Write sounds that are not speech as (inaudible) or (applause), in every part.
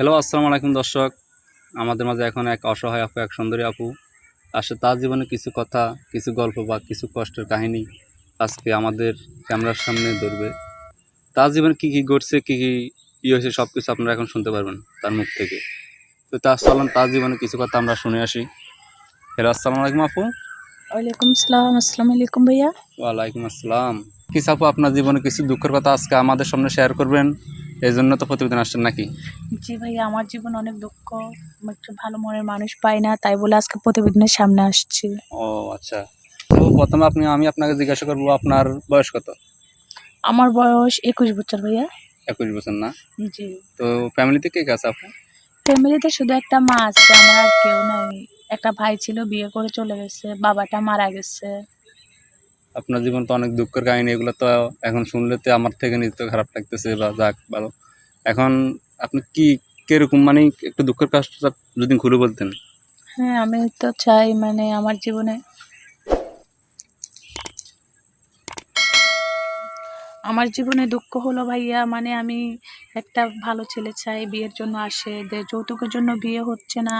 Hello আসসালামু আলাইকুম দর্শক। আমাদের মাঝে এখন এক অসহায় আপু এক সুন্দরী আপু। আসলে তার জীবনে কিছু কথা কিছু গল্প বা কিছু কষ্টের কাহিনী আজকে আমাদের ক্যামেরার সামনে ধরবে। তার জীবনে কী কী ঘটছে কী কী ই হয়েছে সব কিছু আপনারা এখন শুনতে পারবেন তার মুখ থেকে। তো তার চলুন তার জীবনে কিছু কথা আমরা শুনে আসি। হ্যালো আসসালামু আলাইকুম আপু। ওয়ালাইকুম আসসালাম আসসালামু আলাইকুম ভাইয়া। ওয়ালাইকুম আসসালাম। কিছু আপু আপনার জীবনে কিছু দুঃখের কথা আজকে আমাদের সামনে শেয়ার করবেন। এই জন্য তো প্রতিবেদন আসছেন নাকি? জি ভাইয়া আমার জীবন অনেক দুঃখ। আমি একটু ভালো মনের মানুষ পাই না তাই বলে আজকে প্রতিবেদনের সামনে আসছি। ও আচ্ছা। তো প্রথমে আপনি আমি আপনাকে জিজ্ঞাসা করব আপনার বয়স কত? আমার বয়স একুশ বছর ভাইয়া। একুশ বছর না? জি। তো ফ্যামিলিতে কে কে আছে আপনার ফ্যামিলিতে শুধু একটা মা আছে আমার আর কেউ নাই। একটা ভাই ছিল বিয়ে করে চলে গেছে বাবাটা মারা গেছে। আপনার জীবন তো অনেক দুঃখের কাহিনী, এগুলো তো এখন শুনলে তো আমার থেকে নিজে খারাপ লাগতেছে বা যাক, ভালো। এখন আপনি কি, কীরকম মানে একটু দুঃখের কাজটা যদি খুলে বলতেন। হ্যাঁ আমি তো চাই মানে আমার জীবনে আমার জীবনে দুঃখ হলো ভাইয়া মানে আমি একটা ভালো ছেলে চাই বিয়ের জন্য আসে যে যৌতুকের জন্য বিয়ে হচ্ছে না।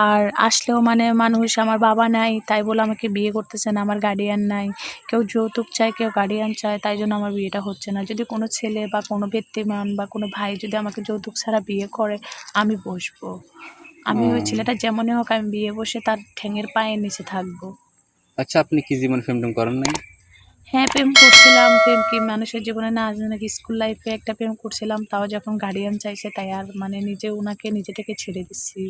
আর আসলেও মানে মানুষ আমার বাবা নাই তাই বলে আমাকে বিয়ে করতেছে না আমার গার্ডিয়ান নাই। কেউ যৌতুক চায় কেউ গার্ডিয়ান চায় তাই জন্য আমার বিয়েটা হচ্ছে না। যদি কোনো ছেলে বা কোনো ব্যক্তিমান বা কোনো ভাই যদি আমাকে যৌতুক ছাড়া বিয়ে করে আমি বসবো। আমি ওই ছেলেটা যেমনই হোক আমি বিয়ে বসে তার ঠ্যাঙের পায়ের নিচে থাকব। আচ্ছা আপনি কি জীবন ফেম টেম করেন নাই? হ্যাঁ প্রেম করছিলাম। প্রেম কি মানুষের জীবনে না আজ নাকি স্কুল লাইফে একটা প্রেম করছিলাম তাও যখন গার্ডিয়ান চাইছে তাই আর মানে নিজে ওনাকে নিজে থেকে ছেড়ে দিচ্ছি।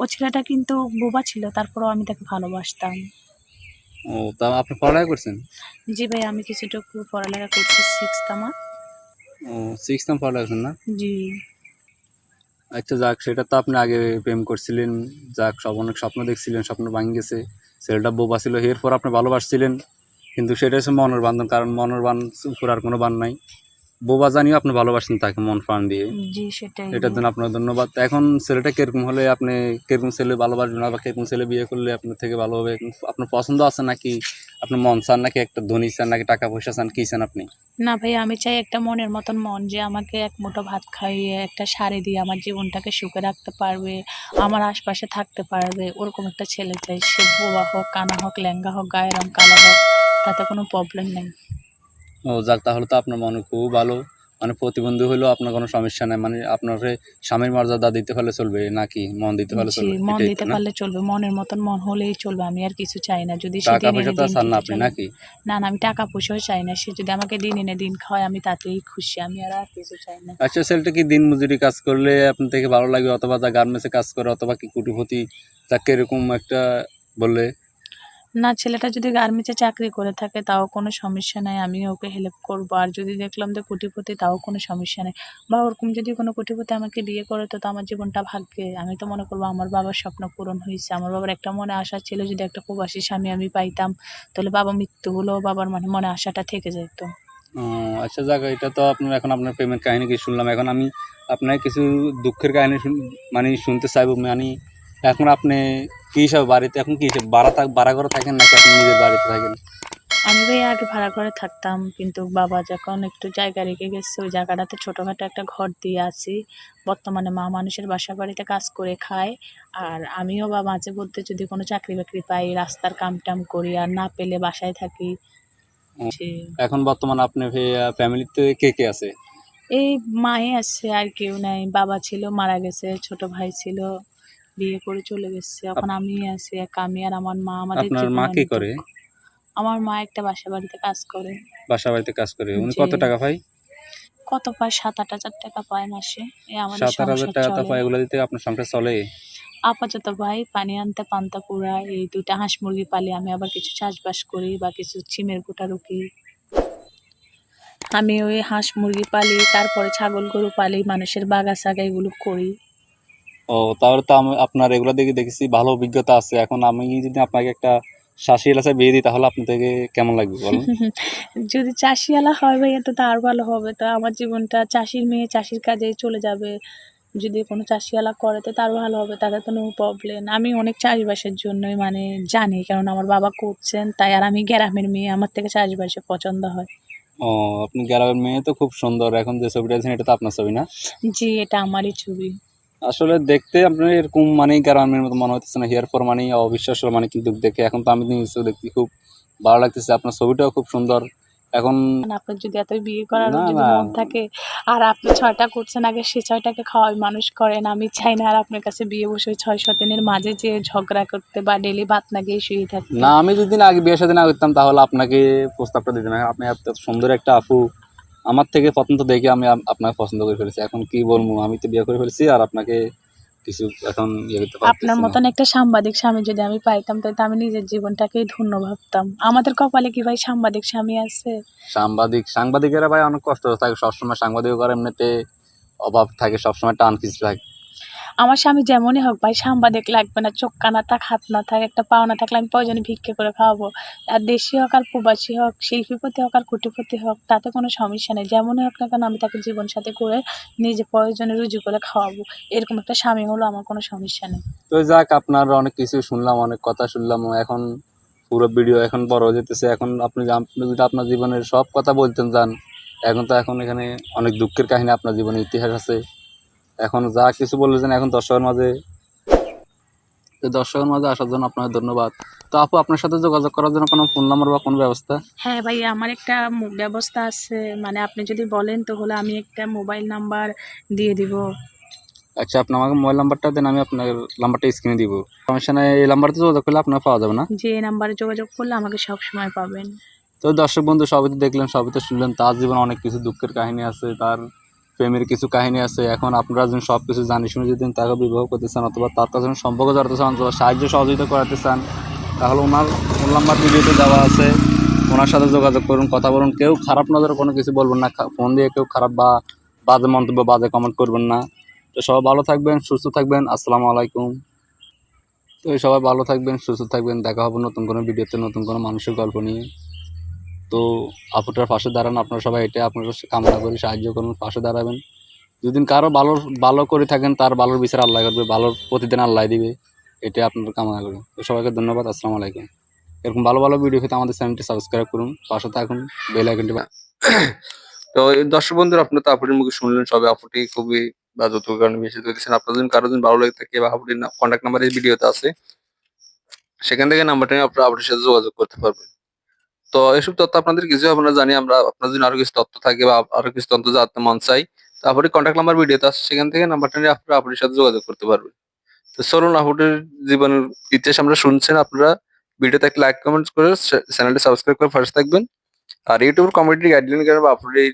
ও ছেলেটা কিন্তু বোবা ছিল তারপরেও আমি তাকে ভালোবাসতাম। ও তা আপনি পড়ালেখা করছেন? জি ভাই আমি কিছুটুকু পড়ালেখা করছি সিক্স তামা ও সিক্স নাম পড়ালেখা করছেন না? জি। আচ্ছা যাক সেটা তো আপনি আগে প্রেম করছিলেন। যাক সব অনেক স্বপ্ন দেখছিলেন স্বপ্ন ভাঙি গেছে ছেলেটা বোবা ছিল এরপর আপনি ভালোবাসছিলেন। কিন্তু সেটা হচ্ছে মনের বান্ধন কারণ মনের বান উপর আর কোনো বান নাই। বোবা জানিও আপনি ভালোবাসেন তাকে মন প্রাণ দিয়ে। জি সেটাই। এটার জন্য আপনার ধন্যবাদ। এখন ছেলেটা কীরকম হলে আপনি কীরকম ছেলে ভালোবাসবেন না বা কীরকম ছেলে বিয়ে করলে আপনার থেকে ভালো হবে? আপনার পছন্দ আছে নাকি? আপনার মন চান নাকি একটা ধনী চান নাকি টাকা পয়সা চান? কী চান আপনি? না ভাই আমি চাই একটা মনের মতন মন যে আমাকে এক মুঠো ভাত খাইয়ে একটা শাড়ি দিয়ে আমার জীবনটাকে সুখে রাখতে পারবে আমার আশপাশে থাকতে পারবে। ওরকম একটা ছেলে চাই। সে বোবা হোক কানা হোক ল্যাঙ্গা হোক গায়ের রং কালো হোক তাতে কোনো প্রবলেম নেই। ও যাক তাহলে তো আপনার মনে খুব ভালো। মানে প্রতিবন্ধী হলেও আপনার কোনো সমস্যা নেই। মানে আপনাকে স্বামীর মর্যাদা দিতে পারলে চলবে নাকি মন দিতে পারলে চলবে? মন দিতে পারলে চলবে। মনের মতন মন হলেই চলবে আমি আর কিছু চাই না। যদি টাকা পয়সা তো চান না আপনি নাকি? না না আমি টাকা পয়সাও চাই না। সে যদি আমাকে দিন এনে দিন খাওয়ায় আমি তাতেই খুশি আমি আর আর কিছু চাই না। আচ্ছা ছেলেটা কি দিন মজুরি কাজ করলে আপনার থেকে ভালো লাগবে? অথবা যা গার্মেন্টসে কাজ করে অথবা কি কুটিপতি তাকে এরকম একটা বললে না, ছেলেটা যদি গার্মেন্টসে চাকরি করে থাকে তাও কোনো সমস্যা নাই আমি ওকে হেল্প করব। আর যদি দেখলাম যে কোটিপতি তাও কোনো সমস্যা নেই। বা ওরকম যদি কোনো কোটিপতি আমাকে বিয়ে করে তো আমার জীবনটা ভাগ্যে। আমি তো মনে করব আমার বাবার স্বপ্ন পূরণ হয়েছে। আমার বাবার একটা মনে আশা ছিল যদি একটা প্রবাসী স্বামী আমি পাইতাম, তাহলে বাবা মৃত্যু হলেও বাবার মানে মনে আশাটা থেকে যেত আচ্ছা যাক, এটা তো আপনার, এখন আপনার প্রেমের কাহিনী কি শুনলাম। এখন আমি আপনার কিছু দুঃখের কাহিনী মানে শুনতে চাইব। মানে এখন আপনি কি হিসাবে বাড়িতে এখন কি হিসাবে? ভাড়া থাক ভাড়া করে থাকেন নাকি আপনি নিজের বাড়িতে থাকেন? আমি ভাই আগে ভাড়া ঘরে থাকতাম কিন্তু বাবা যখন একটু জায়গা রেখে গেছে ওই জায়গাটাতে ছোটোখাটো একটা ঘর দিয়ে আছি। বর্তমানে মা মানুষের বাসা বাড়িতে কাজ করে খায়। আর আমিও বা মাঝে মধ্যে যদি কোনো চাকরি বাকরি পাই রাস্তার কাম টাম করি আর না পেলে বাসায় থাকি। এখন বর্তমানে আপনার ফ্যামিলিতে কে কে আছে? এই মায়ে আছে আর কেউ নাই। বাবা ছিল মারা গেছে ছোট ভাই ছিল। বিয়ে করে চলে গেছে। এখন আমি আছি এক আমি আর আমার মা আমাদের আপনার মা কি করে? আমার মা একটা বাসা বাড়িতে কাজ করে। বাসা বাড়িতে কাজ করে। উনি জি। কত টাকা পায়? কত পায়? সাত আট হাজার টাকা পায় মাসে। এই আমাদের সাত আট হাজার সংসার টাকা তো চলে। পায় এগুলো দিতে আপনার সংসার চলে? আপাতত ভাই পানি আনতে পান্তা পুরা এই দুটা হাঁস মুরগি পালি আমি আবার কিছু চাষবাস করি বা কিছু ছিমের গোটা রুকি। আমি ওই হাঁস মুরগি পালি তারপরে ছাগল গরু পালি মানুষের বাগা সাগা এগুলো করি। তাহলে তো আমি আপনার এগুলো দেখে দেখেছি ভালো অভিজ্ঞতা আছে। এখন আমি যদি আপনাকে একটা শাসি এলাকায় বিয়ে দিই তাহলে আপনার কেমন লাগবে বলুন? (laughs) যদি চাষিওয়ালা হয় ভাইয়া তো তার ভালো হবে। তো আমার জীবনটা চাষির মেয়ে চাষির কাজে চলে যাবে। যদি কোনো চাষিওয়ালা করে তো তার ভালো হবে তাতে তো নো প্রবলেম আমি অনেক চাষবাসের জন্যই মানে জানি কারণ আমার বাবা করছেন তাই আর আমি গ্রামের মেয়ে আমার থেকে চাষবাসে পছন্দ হয়। ও আপনি গ্রামের মেয়ে তো খুব সুন্দর। এখন যে ছবিটা আছেন এটা তো আপনার ছবি না? জি এটা আমারই ছবি। আসলে দেখতে আপনার এরকম মানেই গ্রামের মতো মনে হচ্ছে না। হেয়ার পর মানেই অবিশ্বাস্য মানে কিন্তু দেখে। এখন তো আমি নিজেও দেখতে খুব ভালো লাগতেছে। আপনার ছবিটাও খুব সুন্দর। এখন মানে আপনার যদি এত বিয়ে করার যদি মন থাকে আর আপনি ছয়টা করছেন আগে সে ছয়টাকে খাওয়াই মানুষ করেন আমি চাই না আর আপনার কাছে বিয়ে বসে ছয় সতেনের মাঝে যে ঝগড়া করতে বা ডেলি ভাত না গিয়ে শুয়ে থাকতে। না আমি যদি না আগে বিয়ের সাথে না করতাম তাহলে আপনাকে প্রস্তাবটা দিতাম। আপনি এত সুন্দর একটা আপু। আমার থেকে প্রথম তো দেখে আমি আপনাকে পছন্দ করে ফেলেছি। এখন কি বলব? আমি তো বিয়ে করে ফেলেছি আর আপনাকে কিছু এখন ইয়ে করতে আপনার মতন একটা সাংবাদিক স্বামী যদি আমি পাইতাম তাই তো আমি নিজের জীবনটাকে ধন্য ভাবতাম। আমাদের কপালে কি ভাই সাংবাদিক স্বামী আছে? সাংবাদিক সাংবাদিকেরা ভাই অনেক কষ্ট থাকে। সবসময় সাংবাদিক করে এমনিতে অভাব থাকে সবসময় টান কিছু থাকে। আমার স্বামী যেমনই হোক ভাই, সাংবাদিক লাগবে না, চোখ কানা থাক, হাত না থাক, একটা পাওনা থাকলে আমি প্রয়োজনে ভিক্ষে করে খাওয়াবো? আর দেশি হোক আর প্রবাসী হোক, শিল্পীপতি হোক আর কোটিপতি হোক, তাতে কোনো সমস্যা নেই। যেমনই হোক না কেন, আমি তাকে জীবন সাথে করে নিজে প্রয়োজনে রুজু করে খাওয়াবো। এরকম একটা স্বামী হলো আমার কোনো সমস্যা নেই। তো যাক, আপনার অনেক কিছু শুনলাম, অনেক কথা শুনলাম, এখন পুরো ভিডিও এখন বড় যেতেছে। এখন আপনি যদি আপনার জীবনের সব কথা বলতেন যান এখন তো এখন এখানে অনেক দুঃখের কাহিনী, আপনার জীবনে ইতিহাস আছে। এখন যা কিছু বলেছেন এখন দর্শকের মাঝে দর্শকের মাঝে আসার জন্য আপনাকে ধন্যবাদ। তো আপু আপনার সাথে যোগাযোগ করার জন্য কোনো ফোন নাম্বার বা কোনো ব্যবস্থা? হ্যাঁ ভাই আমার একটা ব্যবস্থা আছে। মানে আপনি যদি বলেন তাহলে আমি একটা মোবাইল নাম্বার দিয়ে দিব। আচ্ছা আপনি আমাকে মোবাইল নাম্বারটা দেন আমি আপনার নাম্বারটা স্ক্রিনে দিব। সমস্যা নাই এই নাম্বারতে যোগাযোগ করলে আপনার পাওয়া যাবে না? যে নাম্বারে যোগাযোগ করলে আমাকে সব সময় পাবেন। তো দর্শক বন্ধু সবই তো দেখলেন সবই তো শুনলেন তার জীবনে অনেক কিছু দুঃখের কাহিনী আছে তার প্রেমের কিছু কাহিনী আছে, এখন আপনারা যদি সব কিছু জানি শুনে যদি তাকে বিবাহ করতে চান অথবা তার কাছে সম্পর্ক জড়াতে চান অথবা সাহায্য সহযোগিতা করাতে চান, তাহলে ওনার ফোন নাম্বার ভিডিওতে দেওয়া আছে। ওনার সাথে যোগাযোগ করুন, কথা বলুন, কেউ খারাপ নজরে কোনো কিছু বলবেন না ফোন দিয়ে কেউ খারাপ বা বাজে মন্তব্য, বাজে কমেন্ট করবেন না। তো সবাই ভালো থাকবেন, সুস্থ থাকবেন, আসসালামু আলাইকুম। তো সবাই ভালো থাকবেন, সুস্থ থাকবেন, দেখা হবে নতুন কোনো ভিডিওতে, নতুন কোনো মানুষের গল্প নিয়ে। তো আপুটার পাশে দাঁড়ান, আপনারা সবাই এটা আপনারা কামনা করি, সাহায্য করুন, পাশে দাঁড়াবেন। যদি কারও ভালো ভালো করে থাকেন, তার ভালোর বিচার আল্লাহ করবে, ভালোর প্রতিদিন আল্লাহ দিবে এটা আপনারা কামনা করি। তো সবাইকে ধন্যবাদ, আসসালামু আলাইকুম। এরকম ভালো ভালো ভিডিও পেতে আমাদের চ্যানেলটি সাবস্ক্রাইব করুন, পাশে থাকুন বেল আইকনটি (coughs) তো এই দর্শক বন্ধুরা আপনারা তো আপুটির মুখে শুনলেন, সবে আপুটি খুবই বা যৌতুক কারণে মেসেজ করেছেন আপনাদের যদি কারও যদি ভালো লাগে থাকে, বা আপুটির কন্ট্যাক্ট নাম্বার এই ভিডিওতে আছে, সেখান থেকে নাম্বারটা নিয়ে আপনারা সাথে যোগাযোগ করতে পারবেন। তো এসব তথ্য আপনাদের কিছু আপনারা জানি, আমরা আপনাদের জন্য আরও কিছু তথ্য থাকে বা আরও কিছু তথ্য জানতে মন চাই। তারপরে কন্ট্যাক্ট নাম্বার ভিডিওতে আসছে সেখান থেকে নাম্বারটা নিয়ে আপনারা আপনার সাথে যোগাযোগ করতে পারবেন। তো চলুন আপনাদের জীবনের ইতিহাস আমরা শুনছেন আপনারা। ভিডিওতে একটা লাইক কমেন্ট করে চ্যানেলটি সাবস্ক্রাইব করে ফার্স্ট থাকবেন। আর ইউটিউবের কমেডি গাইডলাইন বা আপুটির